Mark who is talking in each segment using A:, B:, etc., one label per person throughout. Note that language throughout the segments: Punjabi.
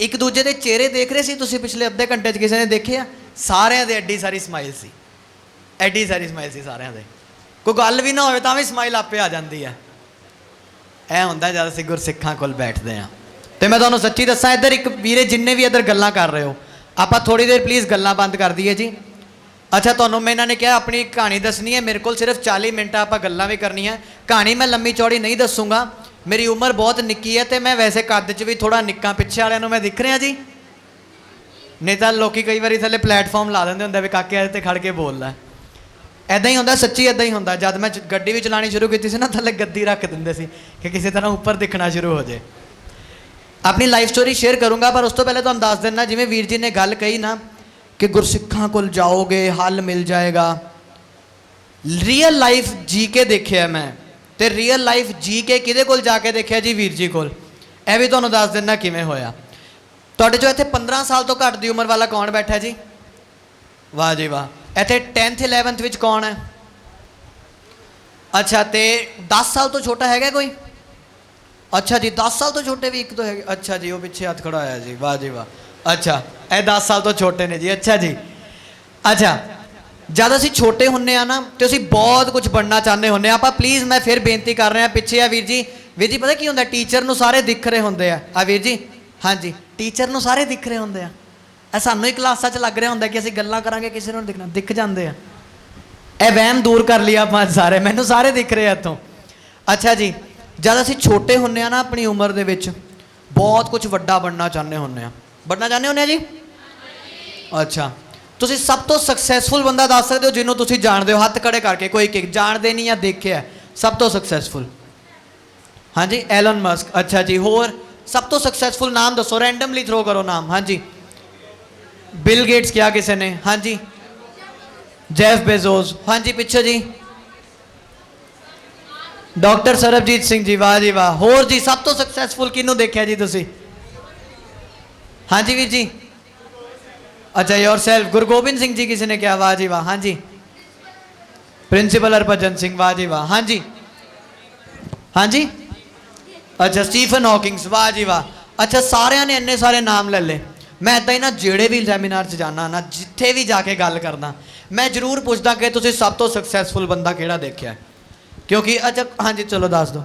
A: ਇੱਕ ਦੂਜੇ ਦੇ ਚਿਹਰੇ ਦੇਖ ਰਹੇ ਸੀ, ਤੁਸੀਂ ਪਿਛਲੇ ਅੱਧੇ ਘੰਟੇ 'ਚ ਕਿਸੇ ਨੇ ਦੇਖਿਆ? ਸਾਰਿਆਂ ਦੇ ਐਡੀ ਸਾਰੀ ਸਮਾਈਲ ਸੀ। ਐਡੀ ਸਾਰੀ ਸਮਾਈਲ ਸੀ ਸਾਰਿਆਂ ਦੇ। ਕੋਈ ਗੱਲ ਵੀ ਨਾ ਹੋਵੇ ਤਾਂ ਵੀ ਸਮਾਈਲ ਆਪੇ ਆ ਜਾਂਦੀ ਹੈ। ਇਹ ਹੁੰਦਾ ਜਦ ਅਸੀਂ ਗੁਰਸਿੱਖਾਂ ਕੋਲ ਬੈਠਦੇ ਆ ਤੇ ਮੈਂ ਤੁਹਾਨੂੰ ਸੱਚੀ ਦੱਸਾਂ, ਇੱਧਰ ਇੱਕ ਵੀਰੇ ਜਿੰਨੇ ਵੀ ਇੱਧਰ ਗੱਲਾਂ ਕਰ ਰਹੇ ਹੋ, ਆਪਾਂ ਥੋੜੀ ਦੇਰ ਪਲੀਜ਼ ਗੱਲਾਂ ਬੰਦ ਕਰ ਦਈਏ ਜੀ। ਅੱਛਾ, ਤੁਹਾਨੂੰ ਮੈਂ ਇਹਨਾਂ ਨੇ ਕਿਹਾ, ਆਪਣੀ ਕਹਾਣੀ ਦੱਸਣੀ ਹੈ, ਮੇਰੇ ਕੋਲ ਸਿਰਫ 40 ਮਿੰਟ ਆਪਾਂ ਗੱਲਾਂ ਵੀ ਕਰਨੀਆਂ। ਕਹਾਣੀ ਮੈਂ ਲੰਮੀ ਚੌੜੀ ਨਹੀਂ ਦੱਸੂਗਾ। ਮੇਰੀ ਉਮਰ ਬਹੁਤ ਨਿੱਕੀ ਹੈ ਤੇ ਮੈਂ ਵੈਸੇ ਕੱਦ 'ਚ ਵੀ ਥੋੜਾ ਨਿੱਕਾ ਪਿੱਛੇ ਵਾਲਿਆਂ ਨੂੰ ਮੈਂ ਦਿਖ ਰਿਹਾ ਜੀ। ਨਹੀਂ ਤਾਂ ਲੋਕੀ ਕਈ ਵਾਰੀ ਥੱਲੇ ਪਲੇਟਫਾਰਮ ਲਾ ਦਿੰਦੇ ਹੁੰਦੇ ਵੀ ਕਾਕੇ ਇਹਦੇ ਤੇ ਖੜ ਕੇ ਬੋਲਦਾ ਲੈ। ਐਦਾਂ ਹੀ ਹੁੰਦਾ, ਸੱਚੀ ਐਦਾਂ ਹੀ ਹੁੰਦਾ। ਜਦ ਮੈਂ ਗੱਡੀ ਵੀ ਚਲਾਣੀ ਸ਼ੁਰੂ ਕੀਤੀ ਸੀ ਨਾ, ਥੱਲੇ ਗੱਦੀ ਰੱਖ ਦਿੰਦੇ ਸੀ ਕਿ ਕਿਸੇ ਤਰ੍ਹਾਂ ਉੱਪਰ ਦਿਖਣਾ ਸ਼ੁਰੂ ਹੋ ਜਾਏ ਆਪਣੀ ਲਾਈਫ ਸਟੋਰੀ ਸ਼ੇਅਰ ਕਰੂੰਗਾ, ਪਰ ਉਸ ਤੋਂ ਪਹਿਲੇ ਤੁਹਾਨੂੰ ਦੱਸ ਦਿੰਨਾ ਜਿਵੇਂ ਵੀਰ ਜੀ ਨੇ ਗੱਲ ਕਹੀ ਨਾ ਕਿ ਗੁਰਸਿੱਖਾਂ ਕੋਲ ਜਾਓਗੇ, ਹੱਲ ਮਿਲ ਜਾਏਗਾ। ਰੀਅਲ ਲਾਈਫ ਜੀ ਕੇ ਦੇਖਿਆ ਮੈਂ। ਤੇ ਰੀਅਲ ਲਾਈਫ ਜੀ ਕੇ ਕਿਹਦੇ ਕੋਲ ਜਾ ਕੇ ਦੇਖਿਆ ਜੀ ਵੀਰ ਜੀ ਕੋਲ? ਇਹ ਵੀ ਤੁਹਾਨੂੰ ਦੱਸ ਦਿੰਨਾ ਕਿਵੇਂ ਹੋਇਆ। ਤੁਹਾਡੇ ਚੋਂ ਇੱਥੇ 15 ਸਾਲ ਤੋਂ ਘੱਟ ਦੀ ਉਮਰ ਵਾਲਾ ਕੌਣ ਬੈਠਾ ਜੀ? ਵਾਹ ਜੀ ਵਾਹ। ਇੱਥੇ 10th 11th ਵਿੱਚ ਕੌਣ ਹੈ? ਅੱਛਾ, ਤੇ 10 ਸਾਲ ਤੋਂ ਛੋਟਾ ਹੈਗਾ ਕੋਈ? ਅੱਛਾ ਜੀ 10 ਸਾਲ ਤੋਂ ਛੋਟੇ ਵੀ ਇੱਕ ਤੋਂ ਹੈਗੇ। ਅੱਛਾ ਜੀ, ਉਹ ਪਿੱਛੇ ਹੱਥ ਖੜਾ ਹੋਇਆ ਜੀ। ਵਾਹ ਜੀ ਵਾਹ। ਅੱਛਾ, ਇਹ 10 ਸਾਲ ਤੋਂ ਛੋਟੇ ਨੇ ਜੀ। ਅੱਛਾ ਜੀ। ਅੱਛਾ ਜਦ ਅਸੀਂ ਛੋਟੇ ਹੁੰਨੇ ਆ ਨਾ, ਤੇ ਅਸੀਂ ਬਹੁਤ ਕੁਝ ਬਣਨਾ ਚਾਹੁੰਦੇ ਹੁੰਨੇ ਆ। ਆਪਾਂ ਪਲੀਜ਼ ਮੈਂ ਫਿਰ ਬੇਨਤੀ ਕਰ ਰਿਹਾ, ਪਿੱਛੇ ਆ ਵੀਰ ਜੀ। ਵੀਰ ਜੀ, ਪਤਾ ਕੀ ਹੁੰਦਾ ਟੀਚਰ ਨੂੰ ਸਾਰੇ ਦਿਖ ਰਹੇ ਹੁੰਦੇ ਆ। ਆ ਵੀਰ ਜੀ, ਹਾਂਜੀ ਟੀਚਰ ਨੂੰ ਸਾਰੇ ਦਿਖ ਰਹੇ ਹੁੰਦੇ ਆ। ਇਹ ਸਾਨੂੰ ਹੀ ਕਲਾਸਾਂ 'ਚ ਲੱਗ ਰਿਹਾ ਹੁੰਦਾ ਕਿ ਅਸੀਂ ਗੱਲਾਂ ਕਰਾਂਗੇ, ਕਿਸੇ ਨੂੰ ਦਿਖਣਾ, ਦਿਖ ਜਾਂਦੇ ਆ। ਇਹ ਵਹਿਮ ਦੂਰ ਕਰ ਲਿਆ ਆਪਾਂ ਸਾਰੇ, ਮੈਨੂੰ ਸਾਰੇ ਦਿਖ ਰਹੇ ਆ ਇੱਥੋਂ। ਅੱਛਾ ਜੀ, ਜਦ ਅਸੀਂ ਛੋਟੇ ਹੁੰਨੇ ਆ ਨਾ ਆਪਣੀ ਉਮਰ ਦੇ ਵਿੱਚ, ਬਹੁਤ ਕੁਝ ਵੱਡਾ ਬਣਨਾ ਚਾਹੁੰਦੇ ਹੁੰਨੇ ਆ। ਬਣਨਾ ਚਾਹੁੰਦੇ ਹੁੰਨੇ ਆ ਜੀ? ਅੱਛਾ। ਤੁਸੀਂ ਸਭ ਤੋਂ ਸਕਸੈਸਫੁਲ ਬੰਦਾ ਦੱਸ ਸਕਦੇ ਹੋ ਜਿਹਨੂੰ ਤੁਸੀਂ ਜਾਣਦੇ ਹੋ, ਹੱਥ ਖੜੇ ਕਰਕੇ, ਕੋਈ ਕਿ ਜਾਣਦੇ ਨਹੀਂ ਜਾਂ ਦੇਖਿਆ, ਸਭ ਤੋਂ ਸਕਸੈਸਫੁਲ ਹਾਂਜੀ ਐਲਨ ਮਸਕ ਅੱਛਾ ਜੀ, ਹੋਰ, ਸਭ ਤੋਂ ਸਕਸੈਸਫੁਲ ਨਾਮ ਦੱਸੋ ਰੈਂਡਮਲੀ ਥਰੋ ਕਰੋ ਨਾਮ, ਹਾਂਜੀ। ਬਿਲ ਗੇਟਸ ਕਿਹਾ ਕਿਸੇ ਨੇ, ਹਾਂਜੀ। ਜੈਫ ਬੇਜ਼ੋਸ ਹਾਂਜੀ, ਪਿੱਛੇ ਜੀ। ਡਾਕਟਰ ਸਰਬਜੀਤ ਸਿੰਘ ਜੀ, ਵਾਹ ਜੀ, ਵਾਹ। ਹੋਰ ਜੀ, ਸਭ ਤੋਂ ਸਕਸੈਸਫੁਲ ਕਿਹਨੂੰ ਦੇਖਿਆ ਜੀ ਤੁਸੀਂ? ਹਾਂਜੀ ਵੀਰ ਜੀ। ਅੱਛਾ yourself ਗੁਰੂ ਗੋਬਿੰਦ ਸਿੰਘ ਜੀ ਕਿਸੇ ਨੇ ਕਿਹਾ ਵਾਹ ਜੀ ਵਾਹ ਹਾਂਜੀ ਪ੍ਰਿੰਸੀਪਲ ਹਰਭਜਨ ਸਿੰਘ ਵਾਹ ਜੀ ਵਾਹ ਹਾਂਜੀ ਹਾਂਜੀ ਅੱਛਾ ਸਟੀਫਨ ਹੌਕਿੰਗਸ ਵਾਹ ਜੀ ਵਾਹ ਅੱਛਾ ਸਾਰਿਆਂ ਨੇ ਇੰਨੇ ਸਾਰੇ ਨਾਮ ਲੈ ਲਏ ਮੈਂ ਇਦਾਂ ਹੀ ਨਾ ਜਿਹੜੇ ਵੀ ਸੈਮੀਨਾਰ 'ਚ ਜਾਣਾ ਨਾ ਜਿੱਥੇ ਵੀ ਜਾ ਕੇ ਗੱਲ ਕਰਦਾ ਮੈਂ ਜ਼ਰੂਰ ਪੁੱਛਦਾ ਕਿ ਤੁਸੀਂ ਸਭ ਤੋਂ ਸਕਸੈਸਫੁਲ ਬੰਦਾ ਕਿਹੜਾ ਦੇਖਿਆ ਕਿਉਂਕਿ ਅੱਛਾ ਹਾਂਜੀ ਚਲੋ ਦੱਸ ਦਿਓ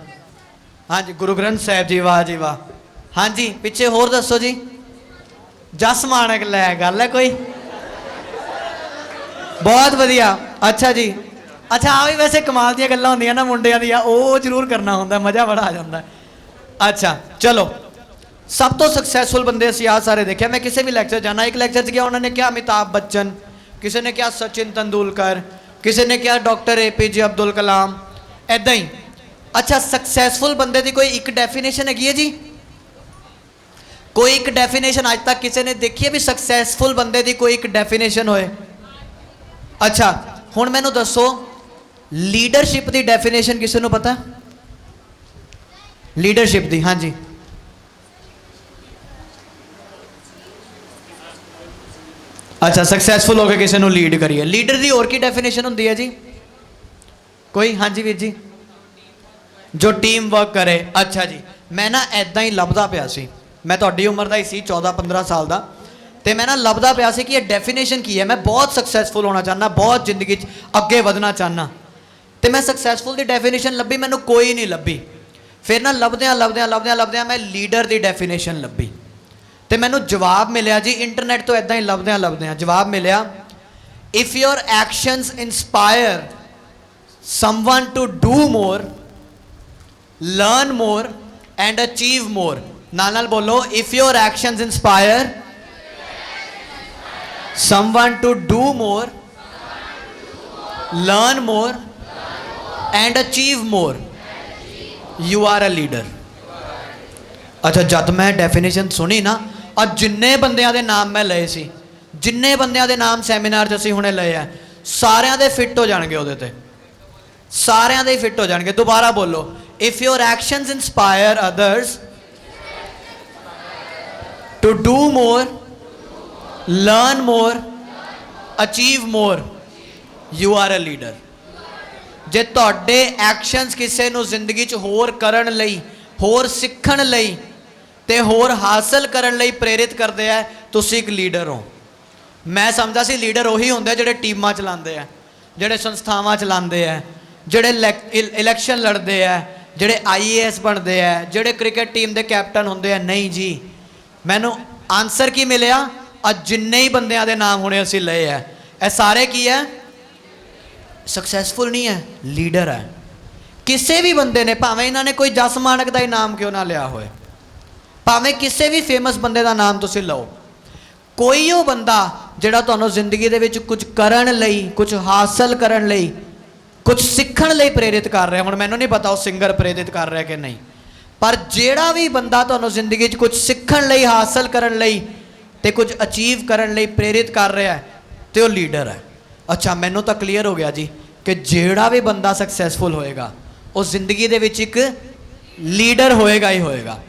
A: ਹਾਂਜੀ ਗੁਰੂ ਗ੍ਰੰਥ ਸਾਹਿਬ ਜੀ ਵਾਹ ਜੀ ਵਾਹ ਹਾਂਜੀ ਪਿੱਛੇ ਹੋਰ ਦੱਸੋ ਜੀ ਜਸ ਮਾਨਕ ਲੈ, ਗੱਲ ਹੈ ਕੋਈ? ਬਹੁਤ ਵਧੀਆ। ਅੱਛਾ ਜੀ। ਅੱਛਾ ਆ ਵੀ ਵੈਸੇ ਕਮਾਲ ਦੀਆਂ ਗੱਲਾਂ ਹੁੰਦੀਆਂ ਨਾ ਮੁੰਡਿਆਂ ਦੀਆਂ, ਉਹ ਜ਼ਰੂਰ ਕਰਨਾ ਹੁੰਦਾ, ਮਜ਼ਾ ਬੜਾ ਆ ਜਾਂਦਾ। ਅੱਛਾ, ਚਲੋ। ਸਭ ਤੋਂ ਸਕਸੈਸਫੁਲ ਬੰਦੇ ਅਸੀਂ ਆ ਸਾਰੇ ਦੇਖਿਆ। ਮੈਂ ਕਿਸੇ ਵੀ ਲੈਕਚਰ ਜਾਣਾ, ਇੱਕ ਲੈਕਚਰ 'ਚ ਗਿਆ ਉਹਨਾਂ ਨੇ ਕਿਹਾ, ਅਮਿਤਾਭ ਬੱਚਨ, ਕਿਸੇ ਨੇ ਕਿਹਾ, ਸਚਿਨ ਤੰਦੂਲਕਰ, ਕਿਸੇ ਨੇ ਕਿਹਾ, ਡਾਕਟਰ ਏਪੀਜੇ ਅਬਦੁਲ ਕਲਾਮ ਐਦਾਂ ਹੀ। ਅੱਛਾ ਸਕਸੈਸਫੁਲ ਬੰਦੇ ਦੀ ਕੋਈ ਇੱਕ ਡੈਫੀਨੇਸ਼ਨ ਹੈਗੀ ਹੈ ਜੀ? ਕੋਈ ਇੱਕ ਡੈਫੀਨੇਸ਼ਨ ਅੱਜ ਤੱਕ ਕਿਸੇ ਨੇ ਦੇਖੀ ਹੈ ਵੀ ਸਕਸੈਸਫੁਲ ਬੰਦੇ ਦੀ ਕੋਈ ਇੱਕ ਡੈਫੀਨੇਸ਼ਨ ਹੋਏ? ਅੱਛਾ, ਹੁਣ ਮੈਨੂੰ ਦੱਸੋ ਲੀਡਰਸ਼ਿਪ ਦੀ ਡੈਫੀਨੇਸ਼ਨ ਕਿਸੇ ਨੂੰ ਪਤਾ? ਲੀਡਰਸ਼ਿਪ ਦੀ, ਹਾਂਜੀ। ਅੱਛਾ ਸਕਸੈਸਫੁਲ ਹੋ ਕੇ ਕਿਸੇ ਨੂੰ ਲੀਡ ਕਰੀਏ। ਲੀਡਰ ਦੀ ਹੋਰ ਕੀ ਡੈਫੀਨੇਸ਼ਨ ਹੁੰਦੀ ਹੈ ਜੀ? ਕੋਈ? ਹਾਂਜੀ ਵੀਰ ਜੀ। ਜੋ ਟੀਮ ਵਰਕ ਕਰੇ। ਅੱਛਾ ਜੀ। ਮੈਂ ਨਾ ਐਦਾਂ ਹੀ ਲੱਭਦਾ ਪਿਆ ਸੀ। ਮੈਂ ਤੁਹਾਡੀ ਉਮਰ ਦਾ ਹੀ ਸੀ 14 15 ਸਾਲ ਦਾ। ਤੇ ਮੈਂ ਨਾ ਲੱਭਦਾ ਪਿਆ ਸੀ ਕਿ ਇਹ ਡੈਫੀਨੇਸ਼ਨ ਕੀ ਹੈ। ਮੈਂ ਬਹੁਤ ਸਕਸੈਸਫੁਲ ਹੋਣਾ ਚਾਹੁੰਦਾ, ਬਹੁਤ ਜ਼ਿੰਦਗੀ 'ਚ ਅੱਗੇ ਵਧਣਾ ਚਾਹੁੰਦਾ। ਤੇ ਮੈਂ ਸਕਸੈਸਫੁਲ ਦੀ ਡੈਫੀਨੇਸ਼ਨ ਲੱਭੀ, ਮੈਨੂੰ ਕੋਈ ਨਹੀਂ ਲੱਭੀ। ਫਿਰ ਨਾ ਲੱਭਦਿਆਂ ਲੱਭਦਿਆਂ ਲੱਭਦਿਆਂ ਲੱਭਦਿਆਂ ਮੈਂ ਲੀਡਰ ਦੀ ਡੈਫੀਨੇਸ਼ਨ ਲੱਭੀ। ਤੇ ਮੈਨੂੰ ਜਵਾਬ ਮਿਲਿਆ ਜੀ ਇੰਟਰਨੈਟ ਤੋਂ ਐਦਾਂ ਹੀ ਲੱਭਦਿਆਂ ਲੱਭਦਿਆਂ। ਜਵਾਬ ਮਿਲਿਆ if your actions inspire someone to do more learn more and achieve more ਨਾਲ ਨਾਲ ਬੋਲੋ if your actions inspire someone to do more learn more and achieve more you are a leader ਅੱਛਾ, ਜਦ ਮੈਂ ਡੈਫੀਨੇਸ਼ਨ ਸੁਣੀ ਨਾ ਆ ਜਿੰਨੇ ਬੰਦਿਆਂ ਦੇ ਨਾਮ ਮੈਂ ਲਏ ਸੀ, ਜਿੰਨੇ ਬੰਦਿਆਂ ਦੇ ਨਾਮ ਸੈਮੀਨਾਰ 'ਚ ਅਸੀਂ ਹੁਣੇ ਲਏ ਆ, ਸਾਰਿਆਂ ਦੇ ਫਿੱਟ ਹੋ ਜਾਣਗੇ ਉਹਦੇ ਤੇ। ਸਾਰਿਆਂ ਦੇ ਫਿੱਟ ਹੋ ਜਾਣਗੇ। ਦੁਬਾਰਾ ਬੋਲੋ if your actions inspire others to do more learn more achieve more you are a leader ਜੇ ਤੁਹਾਡੇ ਐਕਸ਼ਨਸ ਕਿਸੇ ਨੂੰ ਜ਼ਿੰਦਗੀ 'ਚ ਹੋਰ ਕਰਨ ਲਈ, ਹੋਰ ਸਿੱਖਣ ਲਈ ਤੇ ਹੋਰ ਹਾਸਲ ਕਰਨ ਲਈ ਪ੍ਰੇਰਿਤ ਕਰਦੇ ਆ, ਤੁਸੀਂ ਇੱਕ ਲੀਡਰ ਹੋ। ਮੈਂ ਸਮਝਦਾ ਸੀ ਲੀਡਰ ਉਹੀ ਹੁੰਦੇ ਜਿਹੜੇ ਟੀਮਾਂ ਚਲਾਉਂਦੇ ਆ, ਜਿਹੜੇ ਸੰਸਥਾਵਾਂ ਚਲਾਉਂਦੇ ਆ, ਜਿਹੜੇ ਇਲੈਕ- ਇਲੈਕਸ਼ਨ ਲੜਦੇ ਆ, ਜਿਹੜੇ ਆਈਏਐਸ ਬਣਦੇ ਆ, ਜਿਹੜੇ ਕ੍ਰਿਕਟ ਟੀਮ ਦੇ ਕੈਪਟਨ ਹੁੰਦੇ ਆ। ਨਹੀਂ ਜੀ ਮੈਨੂੰ ਆਨਸਰ ਕੀ ਮਿਲਿਆ? ਅੱਜ ਜਿੰਨੇ ਹੀ ਬੰਦਿਆਂ ਦੇ ਨਾਮ ਹੁਣੇ ਅਸੀਂ ਲਏ ਆ ਇਹ ਸਾਰੇ ਕੀ ਹੈ ਸਕਸੈਸਫੁਲ ਨਹੀਂ ਹੈ ਲੀਡਰ ਹੈ ਕਿਸੇ ਵੀ ਬੰਦੇ ਨੇ, ਭਾਵੇਂ ਇਹਨਾਂ ਨੇ ਕੋਈ ਜਸ ਮਾਨਕ ਦਾ ਹੀ ਨਾਮ ਕਿਉਂ ਨਾ ਲਿਆ ਹੋਵੇ ਭਾਵੇਂ ਕਿਸੇ ਵੀ ਫੇਮਸ ਬੰਦੇ ਦਾ ਨਾਮ ਤੁਸੀਂ ਲਓ, ਕੋਈ ਉਹ ਬੰਦਾ ਜਿਹੜਾ ਤੁਹਾਨੂੰ ਜ਼ਿੰਦਗੀ ਦੇ ਵਿੱਚ ਕੁਝ ਕਰਨ ਲਈ, ਕੁਝ ਹਾਸਲ ਕਰਨ ਲਈ, ਕੁਝ ਸਿੱਖਣ ਲਈ ਪ੍ਰੇਰਿਤ ਕਰ ਰਿਹਾ। ਹੁਣ ਮੈਨੂੰ ਨਹੀਂ ਪਤਾ ਉਹ ਸਿੰਗਰ ਪ੍ਰੇਰਿਤ ਕਰ ਰਿਹਾ ਕਿ ਨਹੀਂ। ਪਰ ਜਿਹੜਾ ਵੀ ਬੰਦਾ ਤੁਹਾਨੂੰ ਜ਼ਿੰਦਗੀ 'ਚ ਕੁਝ ਸਿੱਖਣ ਲਈ, ਹਾਸਲ ਕਰਨ ਲਈ ਤੇ ਕੁਝ ਅਚੀਵ ਕਰਨ ਲਈ ਪ੍ਰੇਰਿਤ ਕਰ ਰਿਹਾ ਹੈ, ਤੇ ਉਹ ਲੀਡਰ ਹੈ। ਅੱਛਾ, ਮੈਨੂੰ ਤਾਂ ਕਲੀਅਰ ਹੋ ਗਿਆ ਜੀ ਕਿ ਜਿਹੜਾ ਵੀ ਬੰਦਾ ਸਕਸੈਸਫੁਲ ਹੋਏਗਾ, ਉਹ ਜ਼ਿੰਦਗੀ ਦੇ ਵਿੱਚ ਇੱਕ ਲੀਡਰ ਹੋਏਗਾ ਹੀ ਹੋਏਗਾ।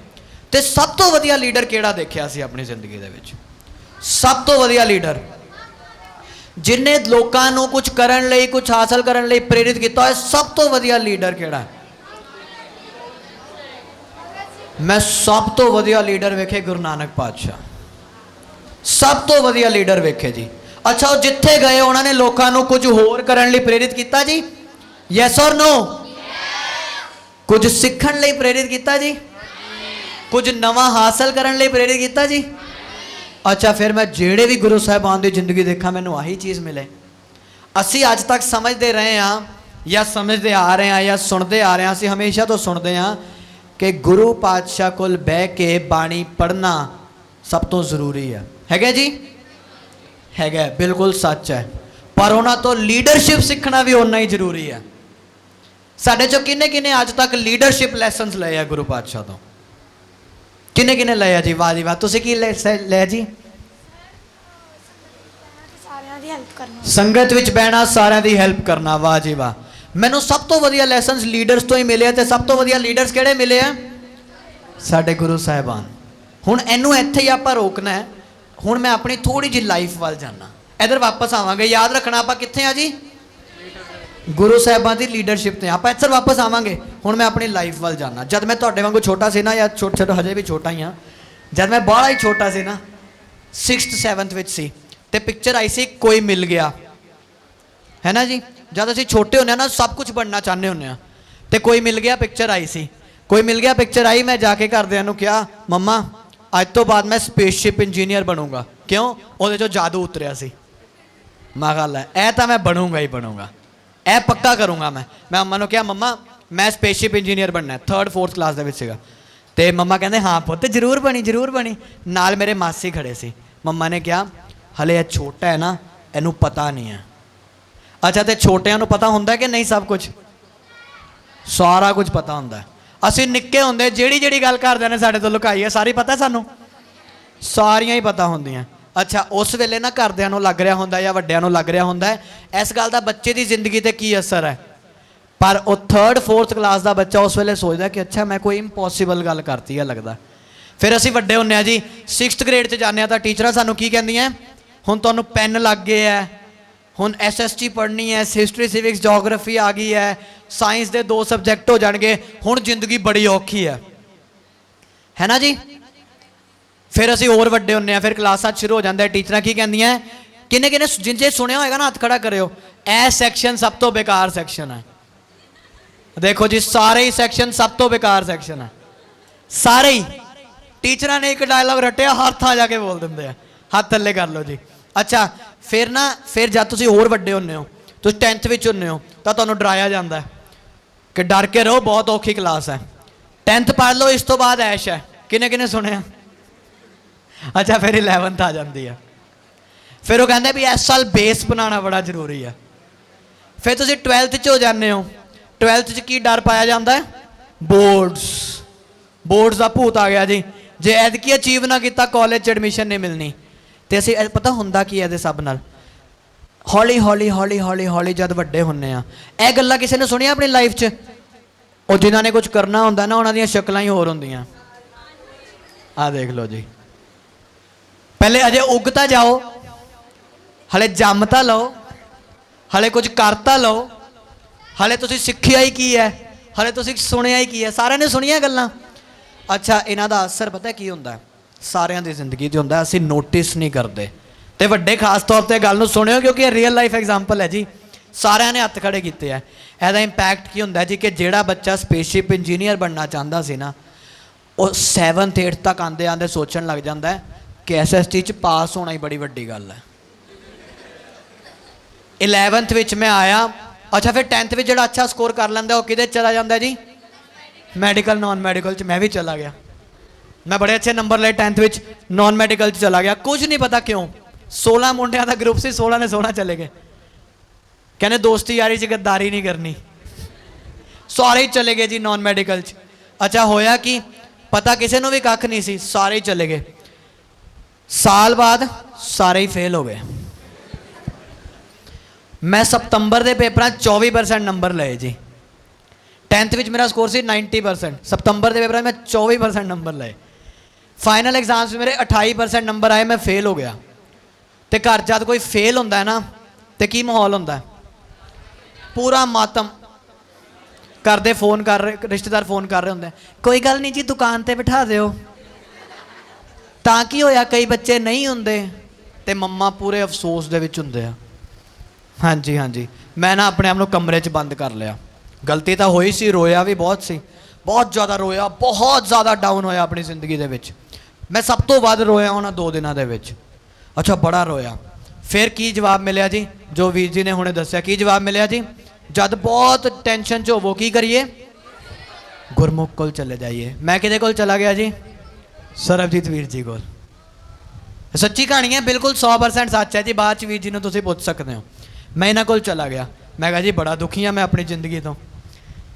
A: ਤੇ ਸਭ ਤੋਂ ਵਧੀਆ ਲੀਡਰ ਕਿਹੜਾ ਦੇਖਿਆ ਸੀ ਆਪਣੀ ਜ਼ਿੰਦਗੀ ਦੇ ਵਿੱਚ? ਸਭ ਤੋਂ ਵਧੀਆ ਲੀਡਰ ਜਿਨੇ ਲੋਕਾਂ ਨੂੰ ਕੁਝ ਕਰਨ ਲਈ, ਕੁਝ ਹਾਸਲ ਕਰਨ ਲਈ ਪ੍ਰੇਰਿਤ ਕੀਤਾ ਹੋਇਆ ਸਭ ਤੋਂ ਵਧੀਆ ਲੀਡਰ ਕਿਹੜਾ ਹੈ? ਮੈਂ ਸਭ ਤੋਂ ਵਧੀਆ ਲੀਡਰ ਵੇਖੇ ਗੁਰੂ ਨਾਨਕ ਪਾਤਸ਼ਾਹ। ਸਭ ਤੋਂ ਵਧੀਆ ਲੀਡਰ ਵੇਖੇ ਜੀ। ਅੱਛਾ, ਉਹ ਜਿੱਥੇ ਗਏ, ਉਹਨਾਂ ਨੇ ਲੋਕਾਂ ਨੂੰ ਕੁਝ ਹੋਰ ਕਰਨ ਲਈ ਪ੍ਰੇਰਿਤ ਕੀਤਾ ਜੀ? ਯੈਸ অর ਨੋ ਕੁਝ ਸਿੱਖਣ ਲਈ ਪ੍ਰੇਰਿਤ ਕੀਤਾ ਜੀ? ਕੁਝ ਨਵਾਂ ਹਾਸਲ ਕਰਨ ਲਈ ਪ੍ਰੇਰਿਤ ਕੀਤਾ ਜੀ? ਅੱਛਾ, ਫਿਰ ਮੈਂ ਜਿਹੜੇ ਵੀ ਗੁਰੂ ਸਾਹਿਬਾਨ ਦੀ ਜ਼ਿੰਦਗੀ ਦੇਖਾਂ, ਮੈਨੂੰ ਆਹੀ ਚੀਜ਼ ਮਿਲੇ। ਅਸੀਂ ਅੱਜ ਤੱਕ ਸਮਝਦੇ ਰਹੇ ਹਾਂ ਜਾਂ ਸਮਝਦੇ ਆ ਰਹੇ ਹਾਂ ਜਾਂ ਸੁਣਦੇ ਆ ਰਹੇ ਹਾਂ, ਅਸੀਂ ਹਮੇਸ਼ਾ ਤੋਂ ਸੁਣਦੇ ਹਾਂ ਕਿ ਗੁਰੂ ਪਾਤਸ਼ਾਹ ਕੋਲ ਬਹਿ ਕੇ ਬਾਣੀ ਪੜ੍ਹਨਾ ਸਭ ਤੋਂ ਜ਼ਰੂਰੀ ਹੈ। ਹੈਗਾ ਜੀ? ਹੈਗਾ ਬਿਲਕੁਲ ਸੱਚ ਹੈ। ਪਰ ਉਹਨਾਂ ਤੋਂ ਲੀਡਰਸ਼ਿਪ ਸਿੱਖਣਾ ਵੀ ਓਨਾ ਹੀ ਜ਼ਰੂਰੀ ਹੈ। ਸਾਡੇ ਚੋਂ ਕਿੰਨੇ ਕਿੰਨੇ ਅੱਜ ਤੱਕ ਲੀਡਰਸ਼ਿਪ ਲੈਸਨਸ ਲਏ ਆ ਗੁਰੂ ਪਾਤਸ਼ਾਹ ਤੋਂ? ਕਿੰਨੇ ਕਿੰਨੇ ਲਏ ਆ ਜੀ? ਵਾਹ ਜੀ ਵਾਹ। ਤੁਸੀਂ ਕੀ ਲੈ ਲਿਆ ਜੀ?
B: ਸਾਰਿਆਂ ਦੀ ਹੈਲਪ ਕਰਨਾ।
A: ਸੰਗਤ ਵਿੱਚ ਬਹਿਣਾ ਸਾਰਿਆਂ ਦੀ ਹੈਲਪ ਕਰਨਾ। ਵਾਹ ਜੀ ਵਾਹ। ਮੈਨੂੰ ਸਭ ਤੋਂ ਵਧੀਆ ਲੈਸਨਸ ਲੀਡਰਸ ਤੋਂ ਹੀ ਮਿਲੇ ਆ ਤੇ ਸਭ ਤੋਂ ਵਧੀਆ ਲੀਡਰਸ ਕਿਹੜੇ ਮਿਲੇ ਆ? ਸਾਡੇ ਗੁਰੂ ਸਾਹਿਬਾਨ। ਹੁਣ ਇਹਨੂੰ ਇੱਥੇ ਹੀ ਆਪਾਂ ਰੋਕਣਾ ਹੈ। ਹੁਣ ਮੈਂ ਆਪਣੀ ਥੋੜੀ ਜਿਹੀ ਲਾਈਫ ਵੱਲ ਜਾਣਾ ਇਧਰ ਵਾਪਸ ਆਵਾਂਗੇ। ਯਾਦ ਰੱਖਣਾ ਆਪਾਂ ਕਿੱਥੇ ਆ ਜੀ? ਗੁਰੂ ਸਾਹਿਬਾਂ ਦੀ ਲੀਡਰਸ਼ਿਪ ਤੇ। ਆਪਾਂ ਇੱਧਰ ਵਾਪਸ ਆਵਾਂਗੇ। ਹੁਣ ਮੈਂ ਆਪਣੀ ਲਾਈਫ ਵੱਲ ਜਾਣਾ ਜਦ ਮੈਂ ਤੁਹਾਡੇ ਵਾਂਗੂ ਛੋਟਾ ਸੀ ਨਾ ਜਾਂ ਛੋਟਾ ਛੋਟਾ ਹਜੇ ਵੀ ਛੋਟਾ ਹੀ ਆ। ਜਦ ਮੈਂ ਬਾਹਲਾ ਹੀ ਛੋਟਾ ਸੀ ਨਾ 6th 7th ਵਿੱਚ ਸੀ। ਤੇ ਪਿਕਚਰ ਆਈ ਸੀ, ਕੋਈ ਮਿਲ ਗਿਆ। ਹੈ ਨਾ ਜੀ? ਜਦ ਅਸੀਂ ਛੋਟੇ ਹੁੰਦੇ ਆ ਨਾ, ਸਭ ਕੁਝ ਬਣਨਾ ਚਾਹੁੰਦੇ ਹੁੰਦੇ ਆ ਤੇ ਕੋਈ ਮਿਲ ਗਿਆ ਪਿਕਚਰ ਆਈ ਸੀ। ਕੋਈ ਮਿਲ ਗਿਆ ਪਿਕਚਰ ਆਈ, ਮੈਂ ਜਾ ਕੇ ਘਰਦਿਆਂ ਨੂੰ ਕਿਹਾ, ਮੰਮਾ, ਅੱਜ ਤੋਂ ਬਾਅਦ ਮੈਂ ਸਪੇਸਸ਼ਿਪ ਇੰਜੀਨੀਅਰ ਬਣੂੰਗਾ। ਕਿਉਂ? ਉਹਦੇ ਚੋਂ ਜਾਦੂ ਉਤਰਿਆ ਸੀ। ਮੈਂ ਗੱਲ ਹੈ ਇਹ ਤਾਂ ਮੈਂ ਬਣੂੰਗਾ ਹੀ ਬਣੂੰਗਾ। ਇਹ ਪੱਕਾ ਕਰੂੰਗਾ ਮੈਂ। ਮੈਂ ਮੰਮਾ ਨੂੰ ਕਿਹਾ, ਮੰਮਾ, ਮੈਂ ਸਪੇਸਸ਼ਿਪ ਇੰਜੀਨੀਅਰ ਬਣਨਾ ਹੈ 3rd 4th ਕਲਾਸ ਦੇ ਵਿੱਚ ਸੀਗਾ। ਤੇ ਮੰਮਾ ਕਹਿੰਦੇ, ਹਾਂ ਪੁੱਤ, ਜ਼ਰੂਰ ਬਣੀ ਜ਼ਰੂਰ ਬਣੀ। ਨਾਲ ਮੇਰੇ ਮਾਸੀ ਖੜੇ ਸੀ। ਮੰਮਾ ਨੇ ਕਿਹਾ, ਹਲੇ ਇਹ ਛੋਟਾ ਹੈ ਨਾ, ਇਹਨੂੰ ਪਤਾ ਨਹੀਂ ਹੈ। ਅੱਛਾ, ਤੇ ਛੋਟਿਆਂ ਨੂੰ ਪਤਾ ਹੁੰਦਾ ਕਿ ਨਹੀਂ ਸਭ ਕੁਝ? ਸਾਰਾ ਕੁਝ ਪਤਾ ਹੁੰਦਾ ਅਸੀਂ ਨਿੱਕੇ ਹੁੰਦੇ, ਜਿਹੜੀ ਜਿਹੜੀ ਗੱਲ ਕਰਦੇ ਨੇ ਸਾਡੇ ਤੋਂ ਲੁਕਾਈ ਹੈ, ਸਾਰੀ ਪਤਾ ਸਾਨੂੰ? ਸਾਰੀਆਂ ਹੀ ਪਤਾ ਹੁੰਦੀਆਂ। ਅੱਛਾ, ਉਸ ਵੇਲੇ ਨਾ ਘਰਦਿਆਂ ਨੂੰ ਲੱਗ ਰਿਹਾ ਹੁੰਦਾ ਜਾਂ ਵੱਡਿਆਂ ਨੂੰ ਲੱਗ ਰਿਹਾ ਹੁੰਦਾ ਇਸ ਗੱਲ ਦਾ ਬੱਚੇ ਦੀ ਜ਼ਿੰਦਗੀ ਤੇ ਕੀ ਅਸਰ ਹੈ? ਪਰ ਉਹ 3rd 4th ਕਲਾਸ ਦਾ ਬੱਚਾ ਉਸ ਵੇਲੇ ਸੋਚਦਾ ਕਿ ਅੱਛਾ, ਮੈਂ ਕੋਈ ਇੰਪੋਸੀਬਲ ਗੱਲ ਕਰਤੀ ਹੈ ਲੱਗਦਾ। ਫਿਰ ਅਸੀਂ ਵੱਡੇ ਹੁੰਨੇ ਆ ਜੀ 6th ਗ੍ਰੇਡ 'ਚ ਜਾਂਦੇ ਆ ਤਾਂ ਟੀਚਰਾਂ ਸਾਨੂੰ ਕੀ ਕਹਿੰਦੀਆਂ ਹੁਣ ਤੁਹਾਨੂੰ ਪੈਨ ਲੱਗ ਗਏ ਹੈ। ਹੁਣ ਐਸਐਸਟੀ ਪੜ੍ਹਨੀ ਹੈ ਹਿਸਟਰੀ ਸਿਵਿਕਸ ਜੀਓਗ੍ਰਾਫੀ ਆ ਗਈ ਹੈ ਸਾਇੰਸ ਦੇ ਦੋ ਸਬਜੈਕਟ ਹੋ ਜਾਣਗੇ, ਹੁਣ ਜ਼ਿੰਦਗੀ ਬੜੀ ਔਖੀ ਹੈ। ਹੈ ਨਾ ਜੀ? ਫਿਰ ਅਸੀਂ ਹੋਰ ਵੱਡੇ ਹੁੰਨੇ ਆ, ਫਿਰ ਕਲਾਸਾਂ 'ਚ ਸ਼ੁਰੂ ਹੋ ਜਾਂਦਾ ਟੀਚਰਾਂ ਕੀ ਕਹਿੰਦੀਆਂ ਕਿੰਨੇ ਕਿੰਨੇ ਜਿੰਨੇ ਸੁਣਿਆ ਹੋਏਗਾ ਨਾ, ਹੱਥ ਖੜਾ ਕਰਿਓ। ਇਹ ਸੈਕਸ਼ਨ ਸਭ ਤੋਂ ਬੇਕਾਰ ਸੈਕਸ਼ਨ ਹੈ। ਦੇਖੋ ਜੀ, ਸਾਰੇ ਹੀ ਸੈਕਸ਼ਨ ਸਭ ਤੋਂ ਬੇਕਾਰ ਸੈਕਸ਼ਨ ਹੈ। ਸਾਰੇ ਹੀ। ਟੀਚਰਾਂ ਨੇ ਇੱਕ ਡਾਇਲੌਗ ਰੱਟਿਆ ਹਰ ਥਾਂ ਜਾ ਕੇ ਬੋਲ ਦਿੰਦੇ ਆ। ਹੱਥ ਥੱਲੇ ਕਰ ਲਓ ਜੀ। ਅੱਛਾ ਫਿਰ ਨਾ, ਫਿਰ ਜਦ ਤੁਸੀਂ ਹੋਰ ਵੱਡੇ ਹੁੰਨੇ ਹੋ, ਤੁਸੀਂ 10th ਵਿੱਚ ਹੁੰਨੇ ਹੋ, ਤਾਂ ਤੁਹਾਨੂੰ ਡਰਾਇਆ ਜਾਂਦਾ ਹੈ ਕਿ ਡਰ ਕੇ ਰਹੋ, ਬਹੁਤ ਔਖੀ ਕਲਾਸ ਹੈ। 10th ਪੜ੍ਹ ਲਓ, ਇਸ ਤੋਂ ਬਾਅਦ ਐਸ਼ ਹੈ। ਕਿਨੇ ਕਿਨੇ ਸੁਣਿਆ? ਅੱਛਾ, ਫਿਰ 11th ਆ ਜਾਂਦੀ ਹੈ। ਫਿਰ ਉਹ ਕਹਿੰਦੇ ਵੀ ਇਸ ਸਾਲ ਬੇਸ ਬਣਾਉਣਾ ਬੜਾ ਜ਼ਰੂਰੀ ਹੈ। ਫਿਰ ਤੁਸੀਂ 12th ਚ ਹੋ ਜਾਂਦੇ ਹੋ। 12th ਚ ਕੀ ਡਰ ਪਾਇਆ ਜਾਂਦਾ ਹੈ? ਬੋਰਡਸ ਬੋਰਡਸ ਦਾ ਭੂਤ ਆ ਗਿਆ ਜੀ। ਜੇ ਐਦਕੀ ਅਚੀਵ ਨਾ ਕੀਤਾ ਕਾਲਜ ਚ ਐਡਮਿਸ਼ਨ ਨਹੀਂ ਮਿਲਣੀ। ਤੇ ਅਸੀਂ, ਇਹ ਪਤਾ ਹੁੰਦਾ ਕੀ ਹੈ ਇਹਦੇ ਸਭ ਨਾਲ? ਹੌਲੀ ਹੌਲੀ ਹੌਲੀ ਹੌਲੀ ਹੌਲੀ ਜਦ ਵੱਡੇ ਹੁੰਨੇ ਆ, ਇਹ ਗੱਲਾਂ ਕਿਸੇ ਨੇ ਸੁਣੀਆਂ ਆਪਣੀ ਲਾਈਫ 'ਚ? ਉਹ ਜਿਨ੍ਹਾਂ ਨੇ ਕੁਝ ਕਰਨਾ ਹੁੰਦਾ ਨਾ, ਉਹਨਾਂ ਦੀਆਂ ਸ਼ਕਲਾਂ ਹੀ ਹੋਰ ਹੁੰਦੀਆਂ। ਆ ਦੇਖ ਲਓ ਜੀ। ਪਹਿਲੇ ਅਜੇ ਉੱਗ ਤਾਂ ਜਾਓ, ਹਲੇ ਜੰਮਤਾ ਲਓ, ਹਲੇ ਕੁਝ ਕਰਤਾ ਲਓ, ਹਲੇ ਤੁਸੀਂ ਸਿੱਖਿਆ ਹੀ ਕੀ ਹੈ, ਹਲੇ ਤੁਸੀਂ ਸੁਣਿਆ ਹੀ ਕੀ ਹੈ, ਸਾਰਿਆਂ ਨੇ ਸੁਣੀਆਂ ਗੱਲਾਂ? ਅੱਛਾ, ਇਹਨਾਂ ਦਾ ਅਸਰ ਪਤਾ ਕੀ ਹੁੰਦਾ? ਹੈ? ਸਾਰਿਆਂ ਦੀ ਜ਼ਿੰਦਗੀ 'ਚ ਹੁੰਦਾ, ਅਸੀਂ ਨੋਟਿਸ ਨਹੀਂ ਕਰਦੇ। ਤੇ ਵੱਡੇ ਖਾਸ ਤੌਰ ਤੇ ਗੱਲ ਨੂੰ ਸੁਣਿਓ, ਕਿਉਂਕਿ ਇਹ ਰੀਅਲ ਲਾਈਫ ਐਗਜ਼ਾਮਪਲ ਹੈ ਜੀ। ਸਾਰਿਆਂ ਨੇ ਹੱਥ ਖੜੇ ਕੀਤੇ ਆ। ਇਹਦਾ ਇੰਪੈਕਟ ਕੀ ਹੁੰਦਾ ਜੀ ਕਿ ਜਿਹੜਾ ਬੱਚਾ ਸਪੇਸਸ਼ਿਪ ਇੰਜੀਨੀਅਰ ਬਣਨਾ ਚਾਹੁੰਦਾ ਸੀ ਨਾ, ਉਹ 7th 8th ਤੱਕ ਆਂਦੇ ਆਂਦੇ ਸੋਚਣ ਲੱਗ ਜਾਂਦਾ ਹੈ ਕਿ ਐਸਐਸਟੀ ਚ ਪਾਸ ਹੋਣਾ ਹੀ ਬੜੀ ਵੱਡੀ ਗੱਲ ਹੈ। 11th ਵਿੱਚ ਮੈਂ ਆਇਆ। ਅੱਛਾ, ਫਿਰ 10th ਵਿੱਚ ਜਿਹੜਾ ਅੱਛਾ ਸਕੋਰ ਕਰ ਲੈਂਦਾ, ਉਹ ਕਿਹਦੇ 'ਚ ਚਲਾ ਜਾਂਦਾ ਜੀ? ਮੈਡੀਕਲ ਨਾਨ ਮੈਡੀਕਲ ਚ ਮੈਂ ਵੀ ਚਲਾ ਗਿਆ। ਮੈਂ ਬੜੇ ਅੱਛੇ ਨੰਬਰ ਲਏ 10th ਵਿੱਚ ਨਾਨ ਮੈਡੀਕਲ ਚ ਚਲਾ ਗਿਆ। ਕੁਝ ਨਹੀਂ ਪਤਾ ਕਿਉਂ 16 ਮੁੰਡਿਆਂ ਦਾ ਗਰੁੱਪ ਸੀ 16 ਨੇ 16 ਚਲੇ ਗਏ। ਕਹਿੰਦੇ ਦੋਸਤੀ ਯਾਰੀ ਚ ਗੱਦਾਰੀ ਨਹੀਂ ਕਰਨੀ। ਸਾਰੇ ਹੀ ਚਲੇ ਗਏ ਜੀ ਨਾਨ ਮੈਡੀਕਲ ਚ। ਅੱਛਾ, ਹੋਇਆ ਕਿ? ਪਤਾ ਕਿਸੇ ਨੂੰ ਵੀ ਕੱਖ ਨਹੀਂ ਸੀ, ਸਾਰੇ ਹੀ ਚਲੇ ਗਏ। ਸਾਲ ਬਾਅਦ ਸਾਰੇ ਹੀ ਫੇਲ ਹੋ ਗਏ। ਮੈਂ ਸਤੰਬਰ ਦੇ ਪੇਪਰਾਂ 'ਚ 24% ਨੰਬਰ ਲਏ ਜੀ। 10th ਵਿੱਚ ਮੇਰਾ ਸਕੋਰ ਸੀ 90% ਸਤੰਬਰ ਦੇ ਪੇਪਰਾਂ 'ਚ ਮੈਂ 24% ਨੰਬਰ ਲਏ। ਫਾਈਨਲ ਐਗਜ਼ਾਮਸ 'ਚ ਮੇਰੇ 28% ਨੰਬਰ ਆਏ, ਮੈਂ ਫੇਲ ਹੋ ਗਿਆ। ਤੇ ਘਰ ਜਦ ਕੋਈ ਫੇਲ ਹੁੰਦਾ ਹੈ ਨਾ, ਤੇ ਕੀ ਮਾਹੌਲ ਹੁੰਦਾ ਪੂਰਾ ਮਾਤਮ। ਕਰਦੇ ਫੋਨ ਕਰ ਰਹੇ, ਰਿਸ਼ਤੇਦਾਰ ਫੋਨ ਕਰ ਰਹੇ ਹੁੰਦੇ ਕੋਈ ਗੱਲ ਨਹੀਂ ਜੀ, ਦੁਕਾਨ ਤੇ ਬਿਠਾ ਦਿਓ। ਤਾਂ ਕੀ ਹੋਇਆ, ਕਈ ਬੱਚੇ ਨਹੀਂ ਹੁੰਦੇ, ਤੇ ਮੰਮਾ ਪੂਰੇ ਅਫਸੋਸ ਦੇ ਵਿੱਚ ਹੁੰਦੇ ਆ। ਹਾਂਜੀ ਹਾਂਜੀ। ਮੈਂ ਨਾ ਆਪਣੇ ਆਪ ਨੂੰ ਕਮਰੇ 'ਚ ਬੰਦ ਕਰ ਲਿਆ। ਗਲਤੀ ਤਾਂ ਹੋਈ ਸੀ, ਰੋਇਆ ਵੀ ਬਹੁਤ ਸੀ। ਬਹੁਤ ਜ਼ਿਆਦਾ ਰੋਇਆ, ਬਹੁਤ ਜ਼ਿਆਦਾ ਡਾਊਨ ਹੋਇਆ ਆਪਣੀ ਜ਼ਿੰਦਗੀ ਦੇ ਵਿੱਚ। ਮੈਂ ਸਭ ਤੋਂ ਵੱਧ ਰੋਇਆ ਉਹਨਾਂ ਦੋ ਦਿਨਾਂ ਦੇ ਵਿੱਚ। ਅੱਛਾ, ਬੜਾ ਰੋਇਆ। ਫਿਰ ਕੀ ਜਵਾਬ ਮਿਲਿਆ ਜੀ? ਜੋ ਵੀਰ ਜੀ ਨੇ ਹੁਣੇ ਦੱਸਿਆ, ਕੀ ਜਵਾਬ ਮਿਲਿਆ ਜੀ? ਜਦ ਬਹੁਤ ਟੈਨਸ਼ਨ 'ਚ ਹੋਵੋ, ਕੀ ਕਰੀਏ? ਗੁਰਮੁਖ ਕੋਲ ਚਲੇ ਜਾਈਏ। ਮੈਂ ਕਿਹਦੇ ਕੋਲ ਚਲਾ ਗਿਆ ਜੀ? ਸਰਬਜੀਤ ਵੀਰ ਜੀ ਕੋਲ। ਸੱਚੀ ਕਹਾਣੀ ਹੈ, ਬਿਲਕੁਲ 100% ਸੱਚ ਹੈ ਜੀ। ਬਾਅਦ ਚ ਵੀਰ ਜੀ ਨੂੰ ਤੁਸੀਂ ਪੁੱਛ ਸਕਦੇ ਹੋ। ਮੈਂ ਇਹਨਾਂ ਕੋਲ ਚਲਾ ਗਿਆ। ਮੈਂ ਕਿਹਾ ਜੀ, ਬੜਾ ਦੁਖੀ ਹਾਂ ਮੈਂ ਆਪਣੀ ਜ਼ਿੰਦਗੀ ਤੋਂ।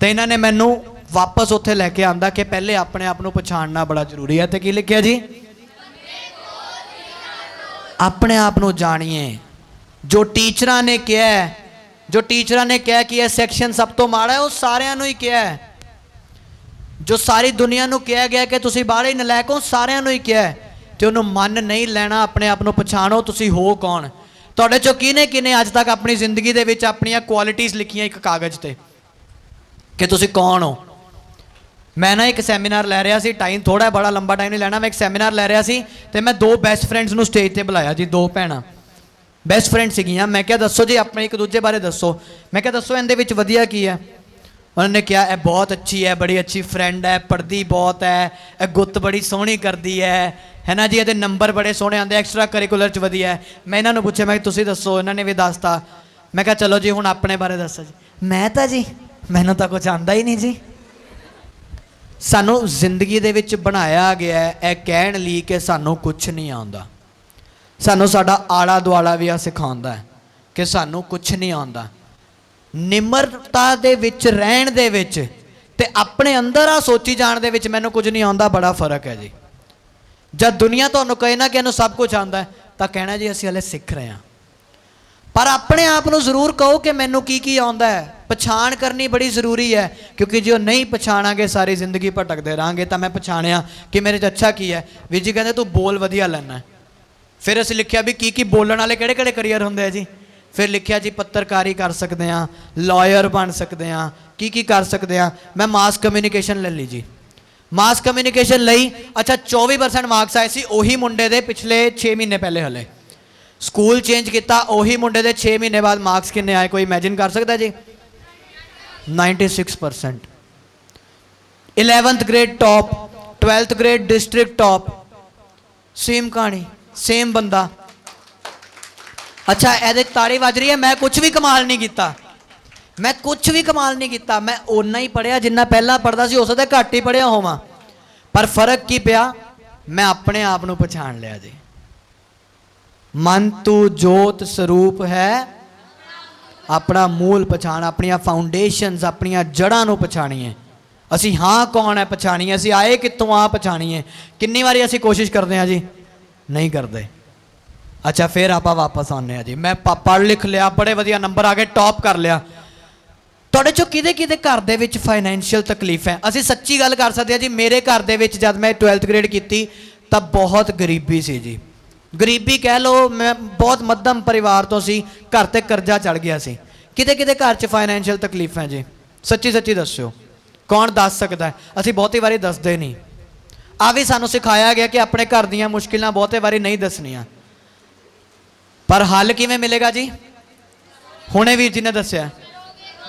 A: ਤੇ ਇਹਨਾਂ ਨੇ ਮੈਨੂੰ ਵਾਪਸ ਉੱਥੇ ਲੈ ਕੇ ਆਂਦਾ ਕਿ ਪਹਿਲੇ ਆਪਣੇ ਆਪ ਨੂੰ ਪਛਾਣਨਾ ਬੜਾ ਜ਼ਰੂਰੀ ਹੈ ਤੇ ਕੀ ਲਿਖਿਆ ਜੀ? ਆਪਣੇ ਆਪ ਨੂੰ ਜਾਣੀਏ। ਜੋ ਟੀਚਰਾਂ ਨੇ ਕਿਹਾ, ਜੋ ਟੀਚਰਾਂ ਨੇ ਕਿਹਾ ਕਿ ਇਹ ਸੈਕਸ਼ਨ ਸਭ ਤੋਂ ਮਾੜਾ ਹੈ, ਉਹ ਸਾਰਿਆਂ ਨੂੰ ਹੀ ਕਿਹਾ ਹੈ। ਜੋ ਸਾਰੀ ਦੁਨੀਆ ਨੂੰ ਕਿਹਾ ਗਿਆ ਕਿ ਤੁਸੀਂ ਬਾਹਲੇ ਨਲਾਇਕ ਹੋ, ਸਾਰਿਆਂ ਨੂੰ ਹੀ ਕਿਹਾ ਹੈ। ਤੇ ਉਹਨੂੰ ਮੰਨ ਨਹੀਂ ਲੈਣਾ ਆਪਣੇ ਆਪ ਨੂੰ ਪਛਾਣੋ, ਤੁਸੀਂ ਹੋ ਕੌਣ? ਤੁਹਾਡੇ ਚੋਂ ਕਿਹਨੇ ਕਿਹਨੇ ਅੱਜ ਤੱਕ ਆਪਣੀ ਜ਼ਿੰਦਗੀ ਦੇ ਵਿੱਚ ਆਪਣੀਆਂ ਕੁਆਲਿਟੀਆਂ ਲਿਖੀਆਂ ਇੱਕ ਕਾਗਜ਼ ਤੇ? ਕਿ ਤੁਸੀਂ ਕੌਣ ਹੋ? ਮੈਂ ਨਾ ਇੱਕ ਸੈਮੀਨਾਰ ਲੈ ਰਿਹਾ ਸੀ ਟਾਈਮ ਥੋੜਾ ਬੜਾ, ਲੰਬਾ ਟਾਈਮ ਨਹੀਂ ਲੈਣਾ, ਮੈਂ ਇੱਕ ਸੈਮੀਨਾਰ ਲੈ ਰਿਹਾ ਸੀ ਤੇ ਮੈਂ ਦੋ ਬੈਸਟ ਫਰੈਂਡਸ ਨੂੰ ਸਟੇਜ ਤੇ ਬੁਲਾਇਆ ਜੀ, ਦੋ ਭੈਣਾਂ। ਬੈਸਟ ਫਰੈਂਡ ਸੀਗੀਆਂ। ਮੈਂ ਕਿਹਾ, ਦੱਸੋ ਜੀ, ਆਪਣੇ ਇੱਕ ਦੂਜੇ ਬਾਰੇ ਦੱਸੋ। ਮੈਂ ਕਿਹਾ, ਦੱਸੋ, ਇਹਦੇ ਵਿੱਚ ਵਧੀਆ ਕੀ ਹੈ? ਉਹਨਾਂ ਨੇ ਕਿਹਾ, ਇਹ ਬਹੁਤ ਅੱਛੀ ਹੈ, ਬੜੀ ਅੱਛੀ ਫਰੈਂਡ ਹੈ ਪੜਦੀ ਬਹੁਤ ਹੈ, ਇਹ ਗੁੱਤ ਬੜੀ ਸੋਹਣੀ ਕਰਦੀ ਹੈ ਹੈ ਨਾ ਜੀ? ਇਹਦੇ ਨੰਬਰ ਬੜੇ ਸੋਹਣੇ ਆਉਂਦੇ ਐਕਸਟਰਾ ਕਰਿਕੂਲਰ ਚ ਵਧੀਆ ਹੈ। ਮੈਂ ਇਹਨਾਂ ਨੂੰ ਪੁੱਛਿਆ, ਮੈਂ ਤੁਸੀਂ ਦੱਸੋ? ਇਹਨਾਂ ਨੇ ਵੀ ਦੱਸਤਾ। ਮੈਂ ਕਿਹਾ, ਚਲੋ ਜੀ, ਹੁਣ ਆਪਣੇ ਬਾਰੇ ਦੱਸੋ ਜੀ। ਮੈਂ ਤਾਂ ਜੀ, ਮੈਨੂੰ ਤਾਂ ਕੁਝ ਆਂਦਾ ਹੀ ਨਹੀਂ ਜੀ। ਸਾਨੂੰ ਜ਼ਿੰਦਗੀ ਦੇ ਵਿੱਚ ਬਣਾਇਆ ਗਿਆ ਹੈ, ਇਹ ਕਹਿਣ ਲਈ ਕਿ ਸਾਨੂੰ ਕੁਝ ਨਹੀਂ ਆਉਂਦਾ। ਸਾਨੂੰ ਸਾਡਾ ਆਲਾ ਦੁਆਲਾ ਵੀ ਆ ਸਿਖਾਉਂਦਾ ਹੈ ਕਿ ਸਾਨੂੰ ਕੁਝ ਨਹੀਂ ਆਉਂਦਾ। ਨਿਮਰਤਾ ਦੇ ਵਿੱਚ, ਰਹਿਣ ਦੇ ਵਿੱਚ ਤੇ ਆਪਣੇ ਅੰਦਰ ਆ ਸੋਚੀ ਜਾਣ ਦੇ ਵਿੱਚ ਮੈਨੂੰ ਕੁਝ ਨਹੀਂ ਆਉਂਦਾ, ਬੜਾ ਫ਼ਰਕ ਹੈ ਜੀ। ਜਦ ਦੁਨੀਆ ਤੁਹਾਨੂੰ ਕਹੇ ਨਾ ਕਿ ਇਹਨੂੰ ਸਭ ਕੁਝ ਆਉਂਦਾ ਤਾਂ ਕਹਿਣਾ ਜੀ ਅਸੀਂ ਹਲੇ ਸਿੱਖ ਰਹੇ ਹਾਂ। ਪਰ ਆਪਣੇ ਆਪ ਨੂੰ ਜ਼ਰੂਰ ਕਹੋ ਕਿ ਮੈਨੂੰ ਕੀ ਕੀ ਆਉਂਦਾ ਹੈ। ਪਛਾਣ ਕਰਨੀ ਬੜੀ ਜ਼ਰੂਰੀ ਹੈ ਕਿਉਂਕਿ ਜੇ ਉਹ ਨਹੀਂ ਪਛਾਣਾਂਗੇ ਸਾਰੀ ਜ਼ਿੰਦਗੀ ਭਟਕਦੇ ਰਹਾਂਗੇ ਤਾਂ ਮੈਂ ਪਛਾਣਿਆ ਕਿ ਮੇਰੇ 'ਚ ਅੱਛਾ ਕੀ ਹੈ ਵੀਰ ਜੀ ਕਹਿੰਦੇ ਤੂੰ ਬੋਲ ਵਧੀਆ ਲੈਣਾ ਫਿਰ ਅਸੀਂ ਲਿਖਿਆ ਵੀ ਕੀ ਕੀ ਬੋਲਣ ਵਾਲੇ ਕਿਹੜੇ ਕਿਹੜੇ ਕਰੀਅਰ ਹੁੰਦੇ ਆ ਜੀ ਫਿਰ ਲਿਖਿਆ ਜੀ ਪੱਤਰਕਾਰੀ ਕਰ ਸਕਦੇ ਆ ਲਾਇਰ ਬਣ ਸਕਦੇ ਆ ਕੀ ਕੀ ਕਰ ਸਕਦੇ ਆ ਮੈਂ ਮਾਸ ਕਮਿਊਨੀਕੇਸ਼ਨ ਲੈ ਲਈ ਜੀ ਮਾਸ ਕਮਿਊਨੀਕੇਸ਼ਨ ਲਈ ਅੱਛਾ 24% ਮਾਰਕਸ ਆਏ ਸੀ ਉਹੀ ਮੁੰਡੇ ਦੇ ਪਿਛਲੇ 6 ਮਹੀਨੇ ਪਹਿਲੇ ਹਲੇ ਸਕੂਲ ਚੇਂਜ ਕੀਤਾ ਉਹੀ ਮੁੰਡੇ ਦੇ 6 ਮਹੀਨੇ ਬਾਅਦ ਮਾਰਕਸ ਕਿੰਨੇ ਆਏ ਕੋਈ ਇਮੇਜਿਨ ਕਰ ਸਕਦਾ ਜੀ 96% 11th grade top 12th grade district top same ਕਹਾਣੀ ਸੇਮ ਬੰਦਾ। ਅੱਛਾ, ਇਹਦੇ 'ਚ ਤਾੜੀ ਵੱਜ ਰਹੀ ਹੈ, ਮੈਂ ਕੁਝ ਵੀ ਕਮਾਲ ਨਹੀਂ ਕੀਤਾ। ਮੈਂ ਕੁਝ ਵੀ ਕਮਾਲ ਨਹੀਂ ਕੀਤਾ। ਮੈਂ ਓਨਾ ਹੀ ਪੜਿਆ ਜਿੰਨਾ ਪਹਿਲਾਂ ਪੜਦਾ ਸੀ, ਉਸ ਦੇ ਘੱਟ ਹੀ ਪੜਿਆ ਹੋਵਾਂ। ਪਰ ਫ਼ਰਕ ਕੀ ਪਿਆ? ਮੈਂ ਆਪਣੇ ਆਪ ਨੂੰ ਪਛਾਣ ਲਿਆ ਜੀ। ਮਨ ਤੂੰ ਜੋਤ ਸਰੂਪ ਹੈ ਆਪਣਾ ਮੂਲ ਪਛਾਣ, ਆਪਣੀਆਂ ਫਾਊਂਡੇਸ਼ਨਸ ਆਪਣੀਆਂ ਜੜ੍ਹਾਂ ਨੂੰ ਪਛਾਣੀਏ। ਅਸੀਂ ਹਾਂ ਕੌਣ ਹੈ ਪਛਾਣੀਏ? ਅਸੀਂ ਆਏ ਕਿੱਥੋਂ ਆ ਪਛਾਣੀਏ? ਕਿੰਨੀ ਵਾਰੀ ਅਸੀਂ ਕੋਸ਼ਿਸ਼ ਕਰਦੇ ਹਾਂ ਜੀ? ਨਹੀਂ ਕਰਦੇ। ਅੱਛਾ, ਫਿਰ ਆਪਾਂ ਵਾਪਸ ਆਉਂਦੇ ਆ ਜੀ। ਮੈਂ ਪ- ਲਿਖ ਲਿਆ, ਬੜੇ ਵਧੀਆ ਨੰਬਰ ਆ ਗਏ ਟੌਪ ਕਰ ਲਿਆ। ਤੁਹਾਡੇ ਚੋਂ ਕਿਹਦੇ ਕਿਹਦੇ ਘਰ ਦੇ ਵਿੱਚ ਫਾਈਨੈਂਸ਼ੀਅਲ ਤਕਲੀਫ ਹੈ? ਅਸੀਂ ਸੱਚੀ ਗੱਲ ਕਰ ਸਕਦੇ ਹਾਂ ਜੀ, ਮੇਰੇ ਘਰ ਦੇ ਵਿੱਚ ਜਦ ਮੈਂ 12th ਗ੍ਰੇਡ ਕੀਤੀ, ਤਾਂ ਬਹੁਤ ਗਰੀਬੀ ਸੀ ਜੀ। ਗਰੀਬੀ ਕਹਿ ਲਓ, ਮੈਂ ਬਹੁਤ ਮੱਧਮ ਪਰਿਵਾਰ ਤੋਂ ਸੀ, ਘਰ ਤੇ ਕਰਜ਼ਾ ਚੜ ਗਿਆ ਸੀ। ਕਿਤੇ ਕਿਤੇ ਘਰ 'ਚ ਫਾਈਨੈਂਸ਼ੀਅਲ ਤਕਲੀਫ ਹੈ ਜੀ। ਸੱਚੀ ਸੱਚੀ ਦੱਸਿਓ, ਕੌਣ ਦੱਸ ਸਕਦਾ? ਅਸੀਂ ਬਹੁਤੀ ਵਾਰੀ ਦੱਸਦੇ ਨਹੀਂ। ਆ ਵੀ ਸਾਨੂੰ ਸਿਖਾਇਆ ਗਿਆ ਕਿ ਆਪਣੇ ਘਰ ਦੀਆਂ ਮੁਸ਼ਕਿਲਾਂ ਬਹੁਤੇ ਵਾਰੀ ਨਹੀਂ ਦੱਸਣੀਆਂ। ਪਰ ਹੱਲ ਕਿਵੇਂ ਮਿਲੇਗਾ ਜੀ? ਹੁਣੇ ਵੀਰ ਜੀ ਨੇ ਦੱਸਿਆ।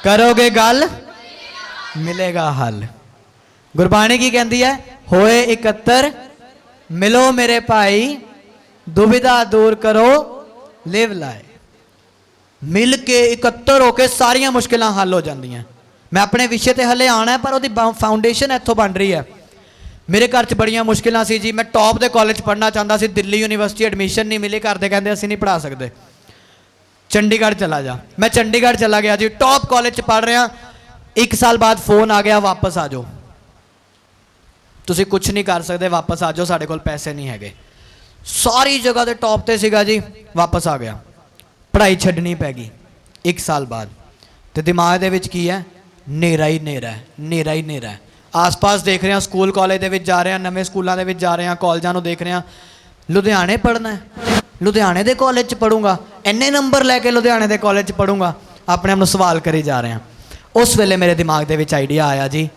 A: ਕਰੋਗੇ ਗੱਲ? ਮਿਲੇਗਾ ਹੱਲ। ਗੁਰਬਾਣੀ ਕੀ ਕਹਿੰਦੀ ਹੈ? ਹੋਏ ਇਕੱਤਰ, ਮਿਲੋ ਮੇਰੇ ਭਾਈ ਦੁਬਿਧਾ ਦੂਰ ਕਰੋ, ਲਿਵ ਲਾਏ ਮਿਲ ਕੇ ਇਕੱਤਰ ਹੋ ਕੇ ਸਾਰੀਆਂ ਮੁਸ਼ਕਿਲਾਂ ਹੱਲ ਹੋ ਜਾਂਦੀਆਂ। ਮੈਂ ਆਪਣੇ ਵਿਸ਼ੇ ਤੇ ਹਲੇ ਆਣਾ, ਪਰ ਉਹਦੀ ਫਾਊਂਡੇਸ਼ਨ ਇੱਥੋਂ ਬਣ ਰਹੀ ਹੈ। ਮੇਰੇ ਘਰ 'ਚ ਬੜੀਆਂ ਮੁਸ਼ਕਿਲਾਂ ਸੀ ਜੀ। ਮੈਂ ਟੌਪ ਦੇ ਕਾਲਜ ਪੜ੍ਹਨਾ ਚਾਹੁੰਦਾ ਸੀ। ਦਿੱਲੀ ਯੂਨੀਵਰਸਿਟੀ ਐਡਮਿਸ਼ਨ ਨਹੀਂ ਮਿਲੀ। ਘਰ ਦੇ ਕਹਿੰਦੇ ਅਸੀਂ ਨਹੀਂ ਪੜ੍ਹਾ ਸਕਦੇ। ਚੰਡੀਗੜ੍ਹ ਚਲਾ ਜਾ। ਮੈਂ ਚੰਡੀਗੜ੍ਹ ਚਲਾ ਗਿਆ ਜੀ। ਟੌਪ ਕਾਲਜ 'ਚ ਪੜ੍ਹ ਰਿਹਾ। ਇੱਕ ਸਾਲ ਬਾਅਦ ਫੋਨ ਆ ਗਿਆ, ਵਾਪਸ ਆ ਜਾਓ। ਤੁਸੀਂ ਕੁਝ ਨਹੀਂ ਕਰ ਸਕਦੇ। ਵਾਪਸ ਆ ਜਾਓ। ਸਾਡੇ ਕੋਲ ਪੈਸੇ ਨਹੀਂ ਹੈਗੇ। ਸਾਰੀ ਜਗ੍ਹਾ ਤੇ ਟੌਪ ਤੇ ਸੀਗਾ ਜੀ, ਵਾਪਸ ਆ ਗਿਆ। ਪੜ੍ਹਾਈ ਛੱਡਣੀ ਪੈ ਗਈ ਇੱਕ ਸਾਲ ਬਾਅਦ। ਤੇ ਦਿਮਾਗ ਦੇ ਵਿੱਚ ਕੀ ਹੈ? ਨੇਰਾ ਹੀ ਨੇਰਾ ਹੈ ਨੇਰਾ ਹੀ ਨੇਰਾ ਹੈ। ਆਸ-ਪਾਸ ਦੇਖ ਰਹੇ ਹਾਂ ਸਕੂਲ ਕਾਲਜ ਦੇ ਵਿੱਚ ਜਾ ਰਹੇ ਹਾਂ ਨਵੇਂ ਸਕੂਲਾਂ ਦੇ ਵਿੱਚ ਜਾ ਰਹੇ ਹਾਂ ਕਾਲਜਾਂ ਨੂੰ ਦੇਖ ਰਹੇ। ਹਾਂ ਲੁਧਿਆਣੇ ਪੜ੍ਹਨਾ ਹੈ। ਲੁਧਿਆਣੇ ਦੇ ਕਾਲਜ 'ਚ ਪੜੂੰਗਾ ਇੰਨੇ ਨੰਬਰ ਲੈ ਕੇ ਲੁਧਿਆਣੇ ਦੇ ਕਾਲਜ 'ਚ ਪੜੂੰਗਾ ਆਪਣੇ ਆਪ ਨੂੰ ਸਵਾਲ ਕਰੀ ਜਾ ਰਹੇ। ਹਾਂ ਉਸ ਵੇਲੇ ਮੇਰੇ ਦਿਮਾਗ ਦੇ ਵਿੱਚ ਆਈਡੀਆ ਆਇਆ ਜੀ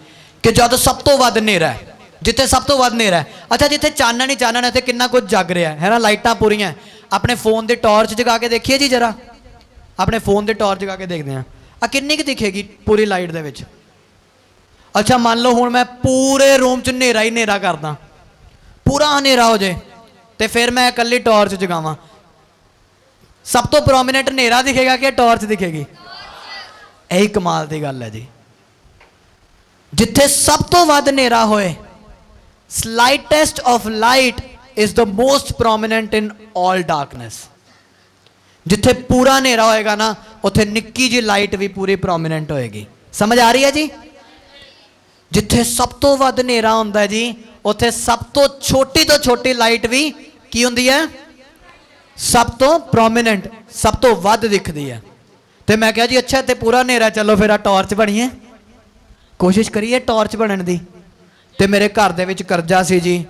A: ਕਿ ਜਦ ਸਭ ਤੋਂ ਵੱਧ ਹਨੇਰਾ ਹੈ ਜਿੱਥੇ ਸਭ ਤੋਂ ਵੱਧ ਹਨੇਰਾ ਹੈ। ਅੱਛਾ, ਜਿੱਥੇ ਚਾਨਣ ਹੀ ਚਾਨਣ ਹੈ ਤੇ ਕਿੰਨਾ ਕੁਝ ਜਗ ਰਿਹਾ ਹੈ। ਨਾ ਲਾਈਟਾਂ ਪੂਰੀਆਂ ਆਪਣੇ ਫੋਨ ਦੇ ਟਾਰਚ ਜਗਾ ਕੇ ਦੇਖੀਏ ਜੀ ਜਰਾ। ਆਪਣੇ ਫੋਨ ਦੇ ਟਾਰਚ ਜਗਾ ਕੇ ਦੇਖਦੇ ਹਾਂ। ਆ ਕਿੰਨੀ ਕੁ ਦਿਖੇਗੀ ਪੂਰੀ ਲਾਈਟ ਦੇ ਵਿੱਚ? ਅੱਛਾ, ਮੰਨ ਲਓ ਹੁਣ ਮੈਂ ਪੂਰੇ ਰੂਮ 'ਚ ਹਨੇਰਾ ਹੀ ਹਨੇਰਾ ਕਰਦਾ। ਪੂਰਾ ਹਨੇਰਾ ਹੋ ਜੇ, ਤੇ ਫਿਰ ਮੈਂ ਇਕੱਲੀ ਟਾਰਚ ਜਗਾਵਾਂ। ਸਭ ਤੋਂ ਪ੍ਰੋਮਿਨੈਂਟ ਹਨੇਰਾ ਦਿਖੇਗਾ ਕਿ ਟਾਰਚ ਦਿਖੇਗੀ? ਇਹੀ ਕਮਾਲ ਦੀ ਗੱਲ ਹੈ ਜੀ। ਜਿੱਥੇ ਸਭ ਤੋਂ ਵੱਧ ਹਨੇਰਾ ਹੋਏ slightest of light is the most prominent in all darkness. ਜਿੱਥੇ ਪੂਰਾ ਹਨੇਰਾ ਹੋਏਗਾ ਨਾ ਉੱਥੇ ਨਿੱਕੀ ਜੀ ਲਾਈਟ ਵੀ ਪੂਰੀ ਪ੍ਰੋਮਿਨੈਂਟ ਹੋਏਗੀ ਸਮਝ ਆ ਰਹੀ ਹੈ ਜੀ ਜਿੱਥੇ ਸਭ ਤੋਂ ਵੱਧ ਹਨੇਰਾ ਹੁੰਦਾ ਜੀ ਉੱਥੇ ਸਭ ਤੋਂ ਛੋਟੀ ਤੋਂ ਛੋਟੀ ਲਾਈਟ ਵੀ ਕੀ ਹੁੰਦੀ ਹੈ ਸਭ ਤੋਂ ਪ੍ਰੋਮਿਨੈਂਟ ਸਭ ਤੋਂ ਵੱਧ ਦਿਖਦੀ ਹੈ ਤੇ ਮੈਂ ਕਿਹਾ ਜੀ ਅੱਛਾ ਤੇ ਪੂਰਾ ਹਨੇਰਾ ਚੱਲੋ ਫਿਰ ਆ ਟਾਰਚ ਬਣੀਏ ਕੋਸ਼ਿਸ਼ ਕਰੀਏ ਟਾਰਚ ਬਣਨ ਦੀ ਤੇ ਮੇਰੇ ਘਰ ਦੇ ਵਿੱਚ ਕਰਜ਼ਾ ਸੀ ਜੀ।